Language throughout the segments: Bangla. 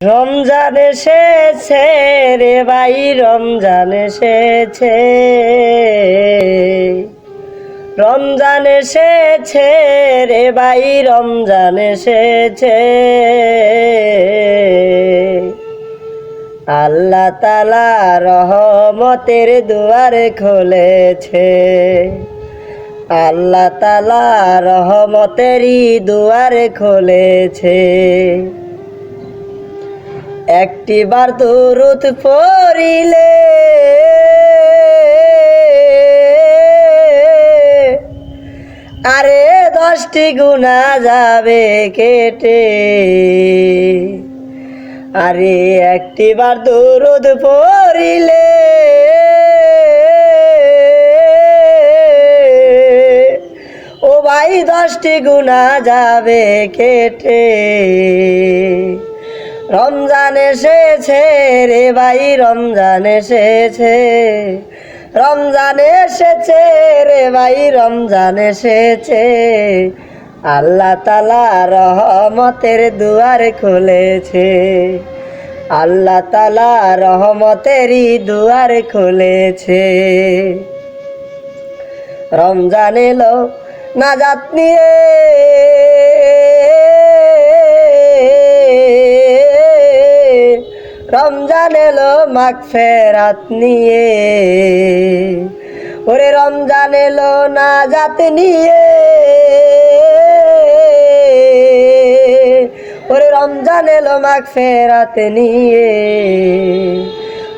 রমজান এসেছে রে ভাই, রমজান এসেছে। রমজান এসেছে রে ভাই, রমজান এসেছে। আল্লাহ তালা রহমতের দুয়ার খুলেছে। আল্লাহ তালা রহমতেরই দুয়ার খুলেছে। একটিবার দূরত পড়িলে। আরে দশটি গুণা যাবে কেটে। আরে একটিবার দূরত পড়িলে। ও ভাই, দশটি গুণা যাবে কেটে। রমজান এসেছে রে ভাই, রমজান এসেছে। রমজান এসেছে রে ভাই, রমজান এসেছে। আল্লাহ তালা রহমতের দুয়ার খুলেছে। আল্লাহ তালা রহমতেরই দুয়ার খুলেছে। রমজান এলো, নাজাত নিয়ে রমজান এলো মাঘ ফেরাত নিয়ে। ওরে রমজান এলো না জাত নিয়ে। ওরে রমজান এলো মাঘ ফেরাত নিয়ে।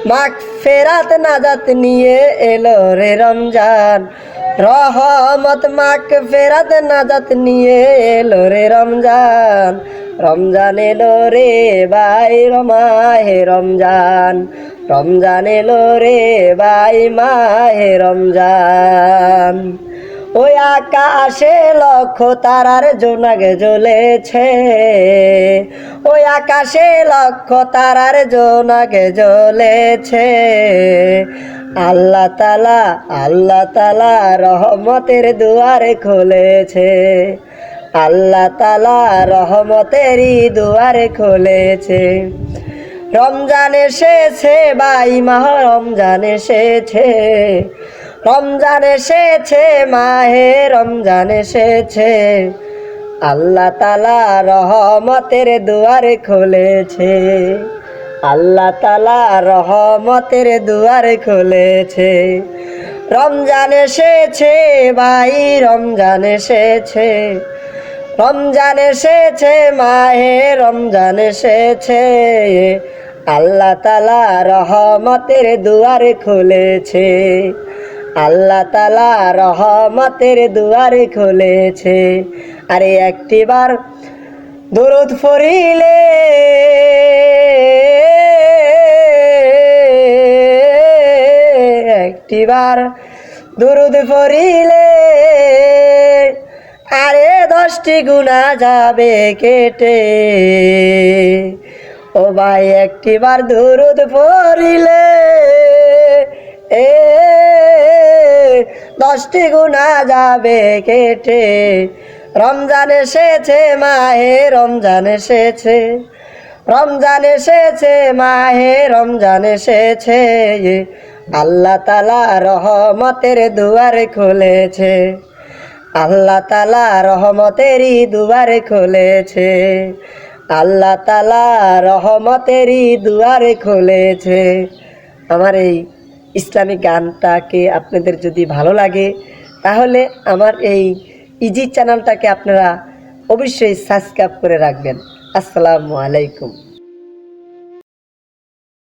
মাগ ফেরাত নাজাত নিয়ে এলো রে রমজান। রহমত মাক ফেরাত নাজাত নিয়ে এলো রে রমজান। রমজান এলো রে ভাই রমাহে রমজান। রমজান এলো রে ভাই মাহে রমজান। ওই আকাশে লক্ষ তারার জোনাগে জ্বলেছে। ওই আকাশে লক্ষ তারার জোনাগে জ্বলেছে। আল্লাহ তালা আল্লাহ তালা রহমতের দুয়ারে খুলেছে। আল্লাহ তালা রহমতেরই দুয়ারে খুলেছে। রমজান এসেছে বাই মাহ রমজান এসেছে। রমজান এসেছে, মাহে রমজান এসেছে। আল্লাহ তালা রহমতের দুয়ারে খুলেছে। আল্লাহ তালা রহমতের দুয়ার খুলেছে। রমজান এসেছে, ভাই, রমজান এসেছে। রমজান এসেছে, মাহে রমজান এসেছে। আল্লাহ তালা রহমতের দুয়ার খুলেছে। আল্লাহ তালা রহমতের দুয়ার খুলেছে। আরে একটিবার দরুদ ফরিলে একটিবার দরুদ ফরিলে আরে দশটি গুণা যাবে কেটে। ও ভাই, একটিবার দরুদ পড়িলে এ দশটি গুণা যাবে কেটে। রমজান এসেছে, মাহে রমজান এসেছে। রমজান এসেছে, মাহে রমজান এসেছে। আল্লাহ তালা রহমতের দুয়ার খুলেছে। আল্লাহ তালা রহমতেরই দুয়ার খুলেছে। আল্লাহ তালা রহমতেরই দুয়ার খুলেছে। আমার এই ইসলামিক গানটাকে আপনাদের যদি ভালো লাগে, তাহলে আমার এই ইজি চ্যানেলটাকে আপনারা অবশ্যই সাবস্ক্রাইব করে রাখবেন। আসসালামু আলাইকুম।